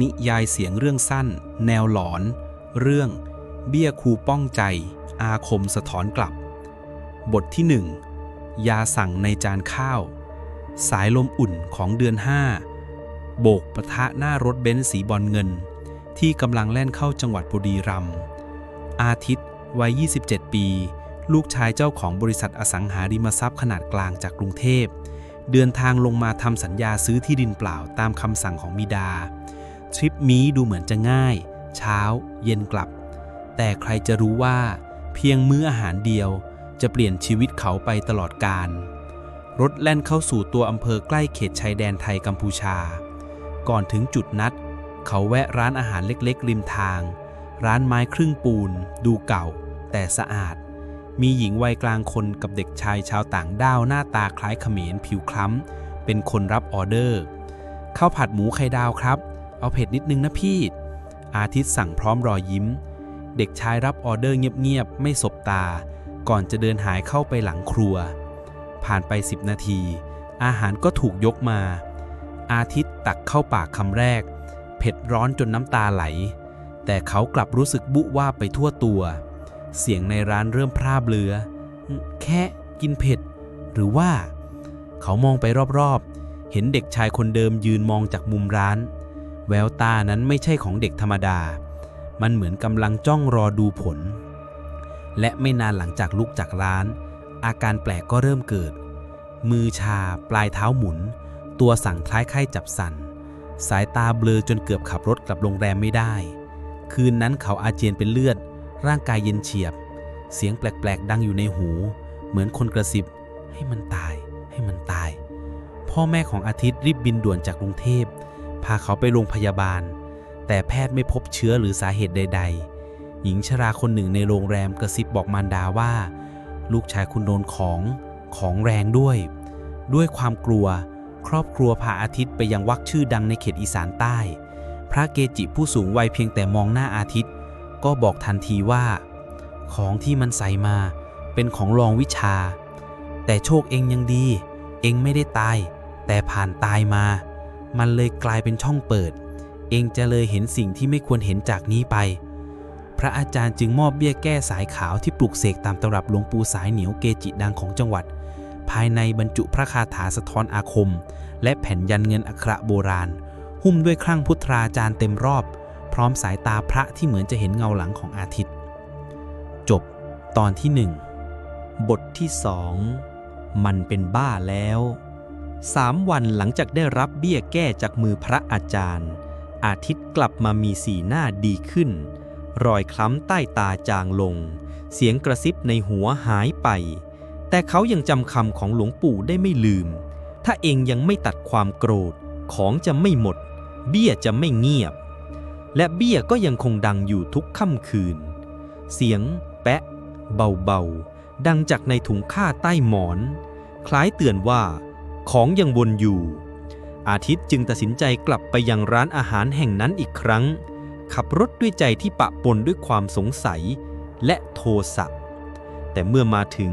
นิยายเสียงเรื่องสั้น แนวหลอน เรื่อง เบี้ยคูป้องใจ อาคมสะท้อนกลับ บทที่หนึ่งยาสั่งในจานข้าว สายลมอุ่นของเดือนห้าโบกประทะหน้ารถเบนซ์สีบอลเงิน ที่กำลังแล่นเข้าจังหวัดบุรีรัมย์อาทิตย์วัย 27 ปี ลูกชายเจ้าของบริษัทอสังหาริมทรัพย์ขนาดกลางจากกรุงเทพเดินทางลงมาทำสัญญาซื้อที่ดินเปล่าตามคำสั่งของบิดา ทริปนี้ดูเหมือนจะง่าย เช้า เย็นกลับ แต่ใครจะรู้ว่า เพียงมื้ออาหารเดียวจะเปลี่ยนชีวิตเขาไปตลอดกาลรถแล่นเข้าสู่ตัวอำเภอใกล้เขตชายแดนไทยกัมพูชา ก่อนถึงจุดนัด เขาแวะร้านอาหารเล็กๆ ริมทาง ร้านไม้ครึ่งปูน ดูเก่า แต่สะอาด มีหญิงวัยกลางคนกับเด็กชายชาวต่างด้าวหน้าตาคล้ายเขมรผิวคล้ำ เป็นคนรับออเดอร์ข้าวผัดหมูไข่ดาวครับ เอาเผ็ดนิดนึงนะพี่ อาทิตย์สั่งพร้อมรอยยิ้ม เด็กชายรับออเดอร์เงียบๆ ไม่สบตา ก่อนจะเดินหายเข้าไปหลังครัว ผ่านไป 10 นาที อาหารก็ถูกยกมา อาทิตย์ตักเข้าปากคำแรก เผ็ดร้อนจนน้ำตาไหล แต่เขากลับรู้สึกบุว่าไปทั่วตัว เสียงในร้านเริ่มพร่าเบลือ แค่กินเผ็ด หรือว่า เขามองไปรอบๆ เห็นเด็กชายคนเดิมยืนมองจากมุมร้าน แววตานั้นไม่ใช่ของเด็กธรรมดา มันเหมือนกำลังจ้องรอดูผล และไม่นานหลังจากลุกจากร้าน อาการแปลกก็เริ่มเกิด มือชา ปลายเท้าหมุน ตัวสั่งคล้ายไข้จับสัน สายตาเบลอจนเกือบขับรถกลับโรงแรมไม่ได้ คืนนั้นเขาอาเจียนเป็นเลือด ร่างกายเย็นเฉียบ เสียงแปลกๆ ดังอยู่ในหู เหมือนคนกระซิบ ให้มันตาย ให้มันตาย พ่อแม่ของอาทิตย์รีบบินด่วนจากกรุงเทพ พาเขาไปโรงพยาบาล แต่แพทย์ไม่พบเชื้อหรือสาเหตุใด ๆ หญิงชราคนหนึ่งในโรงแรมกระซิบบอกมารดาว่า ลูกชายคุณโดนของของแรงด้วย ด้วยความกลัว ครอบครัวพาอาทิตย์ไปยังวักชื่อดังในเขตอีสานใต้ พระเกจิผู้สูงวัยเพียงแต่มองหน้าอาทิตย์ ก็บอกทันทีว่า ของที่มันใส่มาเป็นของรองวิชา แต่โชคเองยังดี เองไม่ได้ตาย แต่ผ่านตายมา มันเลยกลายเป็นช่องเปิด เองจะเลยเห็นสิ่งที่ไม่ควรเห็นจากนี้ไป พระอาจารย์จึงมอบเบี้ยแก้สายขาวที่ปลุกเสกตามตำรับหลวงปู่สายเหนียวเกจิดังของจังหวัด ภายในบรรจุพระคาถาสะท้อนอาคม และแผ่นยันเงินอักระโบราณ หุ้มด้วยครั่งพุทราจารย์เต็มรอบ พร้อมสายตาพระที่เหมือนจะเห็นเงาหลังของอาทิตย์ จบ ตอนที่หนึ่งบทที่สองมันเป็นบ้าแล้ว สามวันหลังจากได้รับเบี้ยแก้จากมือพระอาจารย์ อาทิตย์กลับมามีสีหน้าดีขึ้น รอยคล้ำใต้ตาจางลง เสียงกระซิบในหัวหายไป แต่เขายังจำคำของหลวงปู่ได้ไม่ลืม ถ้าเองยังไม่ตัดความโกรธ ของจะไม่หมด เบี้ยจะไม่เงียบ และเบี้ยก็ยังคงดังอยู่ทุกค่ำคืน เสียง แปะ เบาๆดังจากในถุงผ้าใต้หมอน คล้ายเตือนว่า ของยังวนอยู่ อาทิตย์จึงตัดสินใจกลับไปยังร้านอาหารแห่งนั้นอีกครั้ง ขับรถด้วยใจที่ปะปนด้วยความสงสัยและโทสะแต่เมื่อมาถึง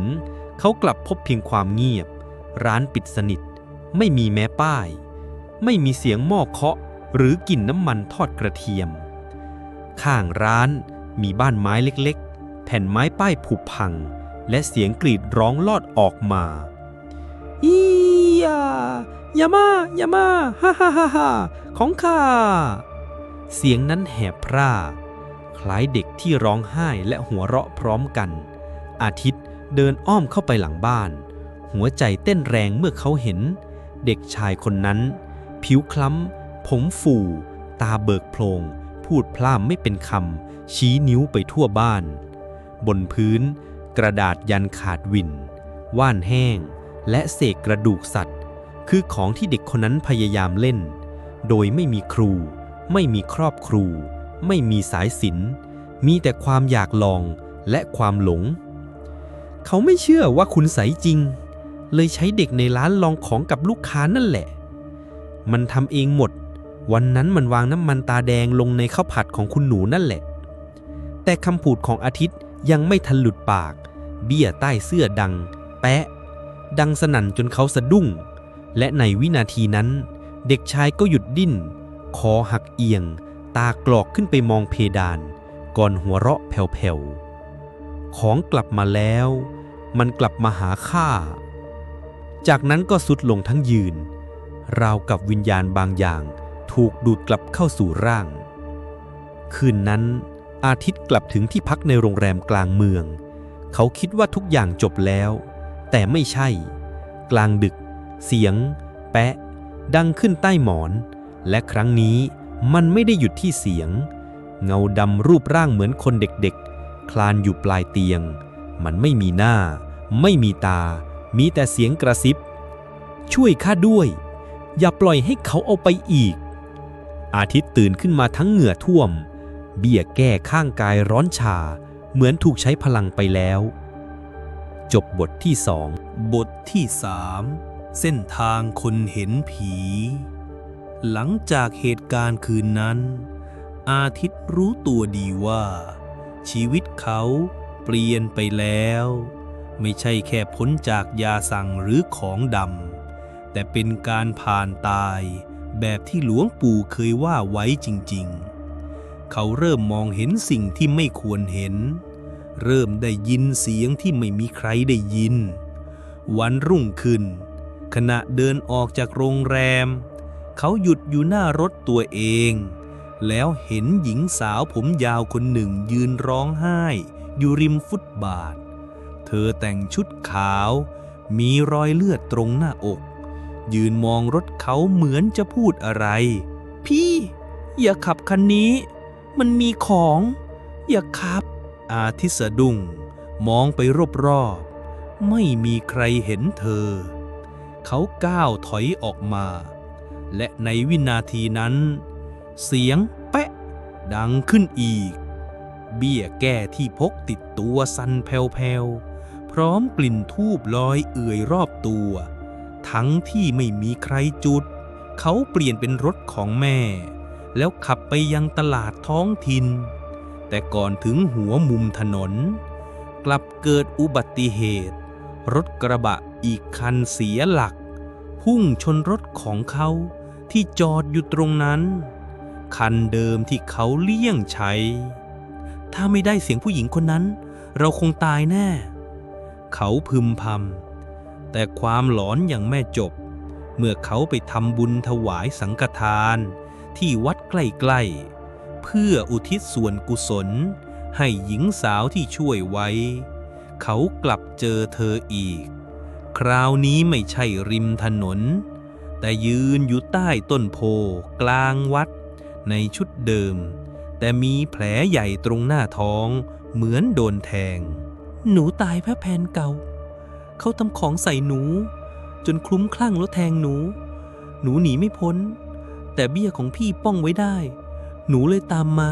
เขากลับพบเพียงความเงียบ ร้านปิดสนิท ไม่มีแม้ป้าย ไม่มีเสียงหม้อเคาะ หรือกลิ่นน้ำมันทอดกระเทียม ข้างร้านมีบ้านไม้เล็กๆ แผ่นไม้ป้ายผุพัง และเสียงกรีดร้องลอดออกมาอี ยา อย่ามา อย่ามา ฮ่าฮ่าฮ่าฮ่าของข้า เสียงนั้นแหบพร่า คล้ายเด็กที่ร้องไห้และหัวเราะพร้อมกัน อาทิตย์เดินอ้อมเข้าไปหลังบ้าน หัวใจเต้นแรงเมื่อเขาเห็น เด็กชายคนนั้น ผิวคล้ำ ผมฟู ตาเบิกโพลง พูดพล่ามไม่เป็นคำ ชี้นิ้วไปทั่วบ้าน บนพื้น กระดาษยันขาดวิน ว่านแห้ง และเศษกระดูกสัตว์ คือของที่เด็กคนนั้นพยายามเล่น โดยไม่มีครู ไม่มีครอบครู ไม่มีสายศิลป์มีแต่ความอยากลองและความหลง เขาไม่เชื่อว่าคุณใสจริง เลยใช้เด็กในร้านลองของกับลูกค้านั่นแหละ มันทำเองหมด วันนั้นมันวางน้ำมันตาแดงลงในข้าวผัดของคุณหนูนั่นแหละ แต่คำพูดของอาทิตย์ยังไม่ทันหลุดปาก เบี้ยใต้เสื้อดัง แปะ ดังสนั่นจนเขาสะดุ้ง และในวินาทีนั้น เด็กชายก็หยุดดิ้น คอหักเอียง ตากลอกขึ้นไปมองเพดาน ก่อนหัวเราะแผ่วๆ ของกลับมาแล้ว มันกลับมาหาข้า จากนั้นก็สุดลงทั้งยืน ราวกับวิญญาณบางอย่าง ถูกดูดกลับเข้าสู่ร่าง คืนนั้น อาทิตย์กลับถึงที่พักในโรงแรมกลางเมือง เขาคิดว่าทุกอย่างจบแล้ว แต่ไม่ใช่ กลางดึก เสียง แปะ ดังขึ้นใต้หมอน และครั้งนี้มันไม่ได้หยุดที่เสียง เงาดำรูปร่างเหมือนคนเด็กๆ คลานอยู่ปลายเตียง มันไม่มีหน้า ไม่มีตา มีแต่เสียงกระซิบ ช่วยข้าด้วย อย่าปล่อยให้เขาเอาไปอีก อาทิตย์ตื่นขึ้นมาทั้งเหงื่อท่วม เบี้ยแก้ข้างกายร้อนชา เหมือนถูกใช้พลังไปแล้ว จบบทที่สองบทที่สามเส้นทางคนเห็นผี หลังจากเหตุการณ์คืนนั้น อาทิตย์รู้ตัวดีว่า ชีวิตเขาเปลี่ยนไปแล้ว ไม่ใช่แค่พ้นจากยาสั่งหรือของดำแต่เป็นการผ่านตายแบบที่หลวงปู่เคยว่าไว้จริง ๆ เขาเริ่มมองเห็นสิ่งที่ไม่ควรเห็น เริ่มได้ยินเสียงที่ไม่มีใครได้ยิน วันรุ่งขึ้น ขณะเดินออกจากโรงแรม เขาหยุดอยู่หน้ารถตัวเอง แล้วเห็นหญิงสาวผมยาวคนหนึ่งยืนร้องไห้ อยู่ริมฟุตบาท เธอแต่งชุดขาว มีรอยเลือดตรงหน้าอก ยืนมองรถเขาเหมือนจะพูดอะไร พี่ อย่าขับคันนี้ มันมีของ อย่าขับ อาทิสะดุ้งมองไปรอบๆไม่มีใครเห็นเธอ เขาก้าวถอยออกมา และในวินาทีนั้น เสียงแปะ ดังขึ้นอีก เบี้ยแก้ที่พกติดตัวสันแผ่วๆ พร้อมกลิ่นทูบลอยเอื่อยรอบตัว ทั้งที่ไม่มีใครจุด เขาเปลี่ยนเป็นรถของแม่ แล้วขับไปยังตลาดท้องถิ่น แต่ก่อนถึงหัวมุมถนน กลับเกิดอุบัติเหตุ รถกระบะอีกคันเสียหลัก พุ่งชนรถของเขาที่จอดอยู่ตรงนั้น คันเดิมที่เขาเลี่ยงใช้ ถ้าไม่ได้เสียงผู้หญิงคนนั้น เราคงตายแน่ เขาพึมพำแต่ความหลอนอย่างแม่จบ เมื่อเขาไปทำบุญถวายสังฆทานที่วัดใกล้ๆ เพื่ออุทิศส่วนกุศล ให้หญิงสาวที่ช่วยไว้ เขากลับเจอเธออีก คราวนี้ไม่ใช่ริมถนน แต่ยืนอยู่ใต้ต้นโพกลางวัด ในชุดเดิม แต่มีแผลใหญ่ตรงหน้าท้องเหมือนโดนแทง หนูตายเพราะแผนเก่า เขาทำของใส่หนู จนคลุ้มคลั่งแล้วแทงหนู หนูหนีไม่พ้น แต่เบี้ยของพี่ป้องไว้ได้ หนูเลยตามมา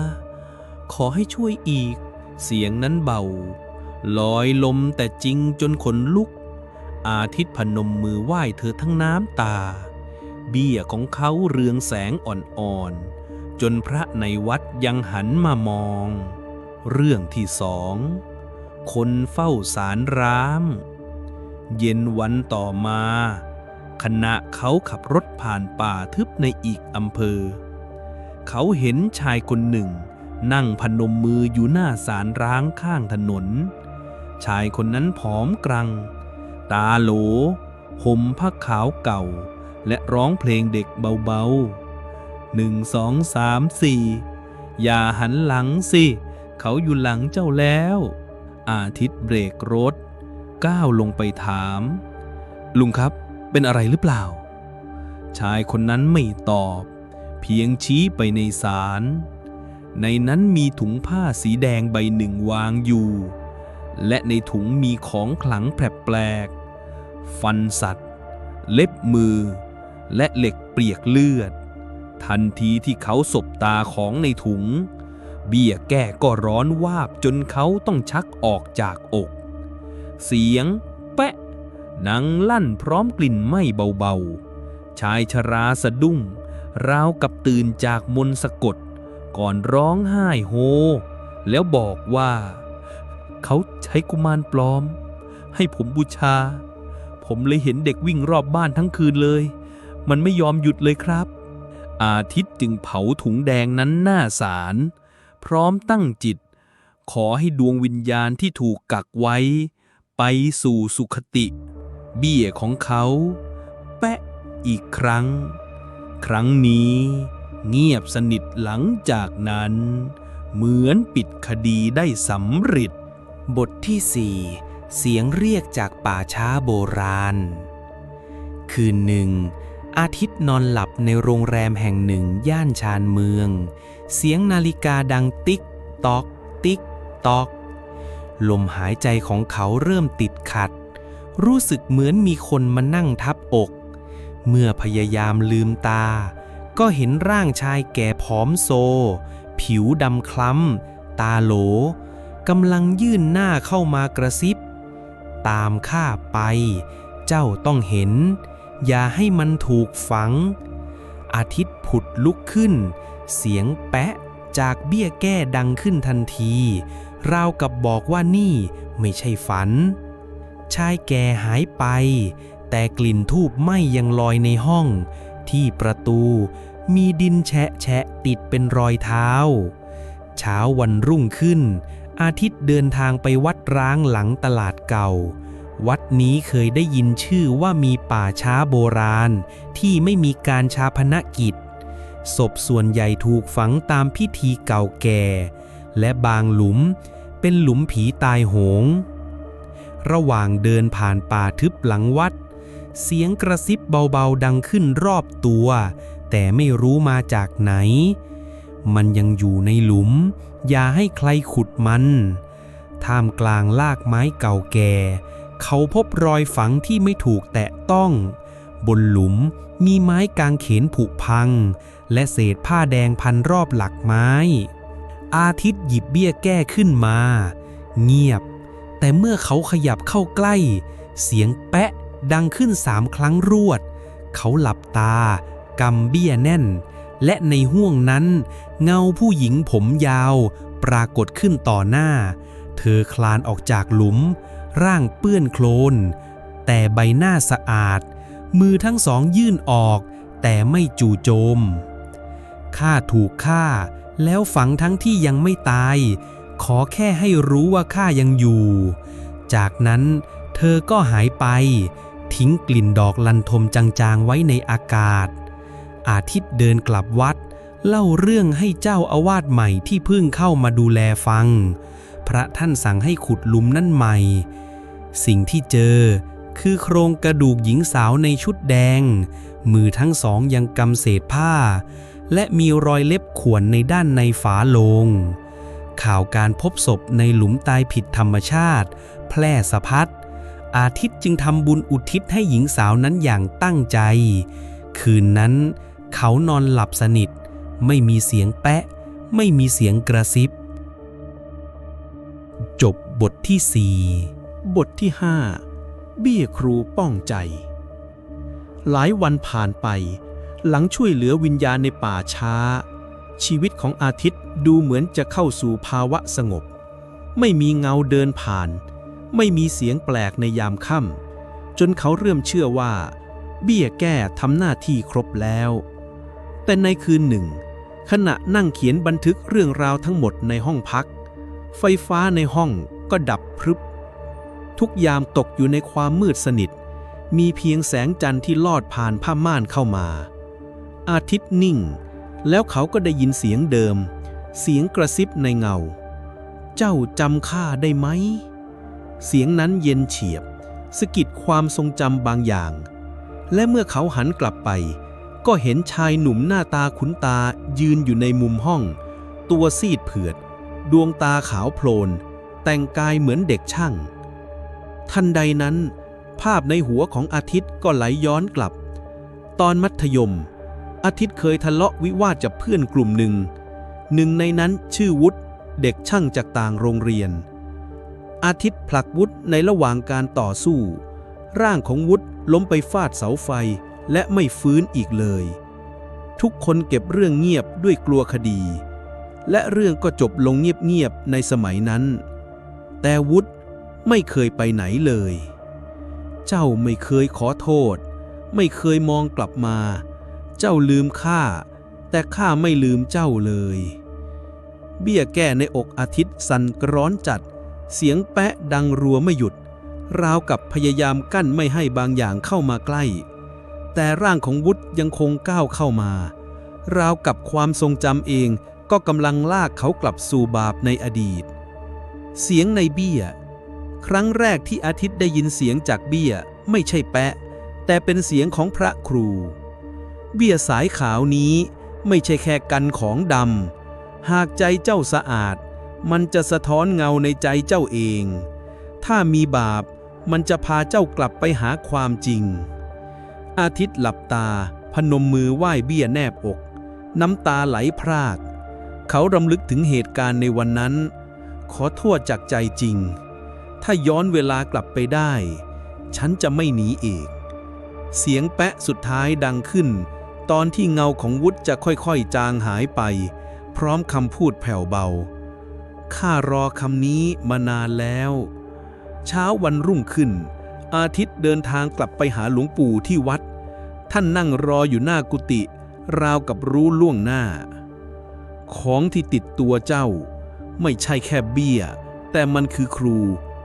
ขอให้ช่วยอีก เสียงนั้นเบา ลอยลมแต่จริงจนขนลุก อาทิตย์พนมมือไหว้เธอทั้งน้ำตา เบี้ยของเขาเรืองแสงอ่อนๆ จนพระในวัดยังหันมามอง เรื่องที่สอง คนเฝ้าสารร้างเย็นวันต่อมา ขณะเขาขับรถผ่านป่าทึบในอีกอำเภอ เขาเห็นชายคนหนึ่ง นั่งพนมมืออยู่หน้าสารร้างข้างถนน ชายคนนั้นผอมกรัง ตาโหลห่มผ้าขาวเก่า และร้องเพลงเด็กเบาๆหนึ่งสองสามสี่อย่าหันหลังสิ เขาอยู่หลังเจ้าแล้ว อาทิตย์เบรกรถ ก้าวลงไปถาม ลุงครับเป็นอะไรหรือเปล่า ชายคนนั้นไม่ตอบ เพียงชี้ไปในสารในนั้นมีถุงผ้าสีแดงใบหนึ่งวางอยู่ และในถุงมีของขลังแปลกๆ ฟันสัตว์ เล็บมือ และเหล็กเปียกเลือด ทันทีที่เขาสบตาของในถุง เบี้ยแก้ก็ร้อนวาบจนเขาต้องชักออกจากอก เสียง แปะนังลั่นพร้อมกลิ่นไหม้เบาๆ ชายชราสะดุ้ง ราวกับตื่นจากมนสะกด ก่อนร้องไห้โฮ แล้วบอกว่า เขาใช้กุมารปลอม ให้ผมบูชา ผมเลยเห็นเด็กวิ่งรอบบ้านทั้งคืนเลย มันไม่ยอมหยุดเลยครับ อาทิตย์จึงเผาถุงแดงนั้นหน้าศาลพร้อมตั้งจิต ขอให้ดวงวิญญาณที่ถูกกักไว้ ไปสู่สุขติ เบี้ยของเขา แปะอีกครั้ง ครั้งนี้เงียบสนิทหลังจากนั้น เหมือนปิดคดีได้สำเร็จ บทที่สี่เสียงเรียกจากป่าช้าโบราณ คืนหนึ่ง อาทิตย์นอนหลับในโรงแรมแห่งหนึ่งย่านชานเมือง เสียงนาฬิกาดังติ๊กตอก ติ๊กตอก ลมหายใจของเขาเริ่มติดขัด รู้สึกเหมือนมีคนมานั่งทับอก เมื่อพยายามลืมตา ก็เห็นร่างชายแก่ผอมโซ ผิวดำคล้ำ ตาโหลกำลังยื่นหน้าเข้ามากระซิบ ตามข้าไป เจ้าต้องเห็น อย่าให้มันถูกฝัง อาทิตย์ผุดลุกขึ้น เสียงแปะจากเบี้ยแก้ดังขึ้นทันที ราวกับบอกว่านี่ไม่ใช่ฝัน ชายแก่หายไป แต่กลิ่นทูบไหม้ยังลอยในห้อง ที่ประตูมีดินแฉะแฉะติดเป็นรอยเท้า เช้าวันรุ่งขึ้น อาทิตย์เดินทางไปวัดร้างหลังตลาดเก่า วัดนี้เคยได้ยินชื่อว่ามีป่าช้าโบราณ ที่ไม่มีการชาพนกิจ ศพส่วนใหญ่ถูกฝังตามพิธีเก่าแก่ และบางหลุมเป็นหลุมผีตายโหง ระหว่างเดินผ่านป่าทึบหลังวัด เสียงกระซิบเบาๆดังขึ้นรอบตัว แต่ไม่รู้มาจากไหน มันยังอยู่ในหลุม อย่าให้ใครขุดมัน ท่ามกลางลากไม้เก่าแก่ เขาพบรอยฝังที่ไม่ถูกแตะต้อง บนหลุมมีไม้กางเขนผุพัง และเศษผ้าแดงพันรอบหลักไม้ อาทิตย์หยิบเบี้ยแก้ขึ้นมา เงียบ แต่เมื่อเขาขยับเข้าใกล้ เสียงแปะ ดังขึ้นสามครั้งรวด เขาหลับตากำเบี้ยแน่น และในห้วงนั้น เงาผู้หญิงผมยาว ปรากฏขึ้นต่อหน้า เธอคลานออกจากหลุม ร่างเปื้อนโคลน แต่ใบหน้าสะอาด มือทั้งสองยื่นออก แต่ไม่จู่โจมข้าถูกฆ่า แล้วฝังทั้งที่ยังไม่ตาย ขอแค่ให้รู้ว่าข้ายังอยู่ จากนั้นเธอก็หายไป ทิ้งกลิ่นดอกลันทมจางๆไว้ในอากาศ อาทิตย์เดินกลับวัด เล่าเรื่องให้เจ้าอาวาสใหม่ที่เพิ่งเข้ามาดูแลฟัง พระท่านสั่งให้ขุดหลุมนั่นใหม่ สิ่งที่เจอคือโครงกระดูกหญิงสาวในชุดแดง มือทั้งสองยังกำเศษผ้า และมีรอยเล็บข่วนในด้านในฝาโลง ข่าวการพบศพในหลุมตายผิดธรรมชาติ แพร่สะพัด อาทิตย์จึงทำบุญอุทิศให้หญิงสาวนั้นอย่างตั้งใจ คืนนั้นเขานอนหลับสนิท ไม่มีเสียงแปะ ไม่มีเสียงกระซิบ จบบทที่สี่บทที่ห้าเบี้ยครูป้องใจ หลายวันผ่านไป หลังช่วยเหลือวิญญาณในป่าช้า ชีวิตของอาทิตย์ดูเหมือนจะเข้าสู่ภาวะสงบ ไม่มีเงาเดินผ่าน ไม่มีเสียงแปลกในยามค่ำจนเขาเริ่มเชื่อว่า เบี้ยแก้ทำหน้าที่ครบแล้ว แต่ในคืนหนึ่ง ขณะนั่งเขียนบันทึกเรื่องราวทั้งหมดในห้องพัก ไฟฟ้าในห้องก็ดับพรึบ ทุกยามตกอยู่ในความมืดสนิท มีเพียงแสงจันทร์ที่ลอดผ่านผ้าม่านเข้ามา อาทิตย์นิ่ง แล้วเขาก็ได้ยินเสียงเดิม เสียงกระซิบในเงา เจ้าจำข้าได้ไหม เสียงนั้นเย็นเฉียบสะกิดความทรงจำบางอย่าง และเมื่อเขาหันกลับไป ก็เห็นชายหนุ่มหน้าตาขุนตายืนอยู่ในมุมห้อง ตัวซีดเผือด ดวงตาขาวโพลน แต่งกายเหมือนเด็กช่าง ทันใดนั้น ภาพในหัวของอาทิตย์ก็ไหลย้อนกลับ ตอนมัธยม อาทิตย์เคยทะเลาะวิวาทกับเพื่อนกลุ่มหนึ่ง หนึ่งในนั้นชื่อวุฒิเด็กช่างจากต่างโรงเรียน อาทิตย์ผลักวุฒิในระหว่างการต่อสู้ ร่างของวุฒิล้มไปฟาดเสาไฟและไม่ฟื้นอีกเลย ทุกคนเก็บเรื่องเงียบด้วยกลัวคดี และเรื่องก็จบลงเงียบๆในสมัยนั้น แต่วุฒิไม่เคยไปไหนเลย เจ้าไม่เคยขอโทษ ไม่เคยมองกลับมา เจ้าลืมข้าแต่ข้าไม่ลืมเจ้าเลย เบี้ยแก้ในอกอาทิตย์สั่นกร้อนจัด เสียงแปะดังรัวไม่หยุด ราวกับพยายามกั้นไม่ให้บางอย่างเข้ามาใกล้ แต่ร่างของวุฒยังคงก้าวเข้ามา ราวกับความทรงจำเองก็กำลังลากเขากลับสู่บาปในอดีต เสียงในเบี้ย ครั้งแรกที่อาทิตย์ได้ยินเสียงจากเบี้ยไม่ใช่แปะ แต่เป็นเสียงของพระครู เบี้ยสายขาวนี้ไม่ใช่แค่กันของดำหากใจเจ้าสะอาด มันจะสะท้อนเงาในใจเจ้าเอง ถ้ามีบาปมันจะพาเจ้ากลับไปหาความจริง อาทิตย์หลับตา พนมมือไหว้เบี้ยแนบอก น้ำตาไหลพราก เขารำลึกถึงเหตุการณ์ในวันนั้น ขอโทษจากใจจริง ถ้าย้อนเวลากลับไปได้ ฉันจะไม่หนีอีก เสียงแปะสุดท้ายดังขึ้น ตอนที่เงาของวุฒจะค่อยๆ จางหายไป พร้อมคำพูดแผ่วเบา ข้ารอคำนี้มานานแล้ว เช้าวันรุ่งขึ้น อาทิตย์เดินทางกลับไปหาหลวงปู่ที่วัด ท่านนั่งรออยู่หน้ากุฏิราวกับรู้ล่วงหน้า ของที่ติดตัวเจ้า ไม่ใช่แค่เบี้ย แต่มันคือครู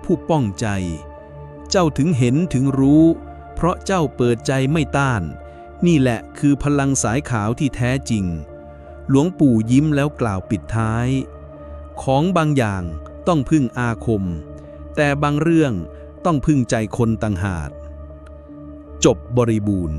ผู้ป้องใจ เจ้าถึงเห็นถึงรู้ เพราะเจ้าเปิดใจไม่ต้าน นี่แหละคือพลังสายขาวที่แท้จริง หลวงปู่ยิ้มแล้วกล่าวปิดท้าย ของบางอย่างต้องพึ่งอาคม แต่บางเรื่องต้องพึ่งใจคนต่างหากจบบริบูรณ์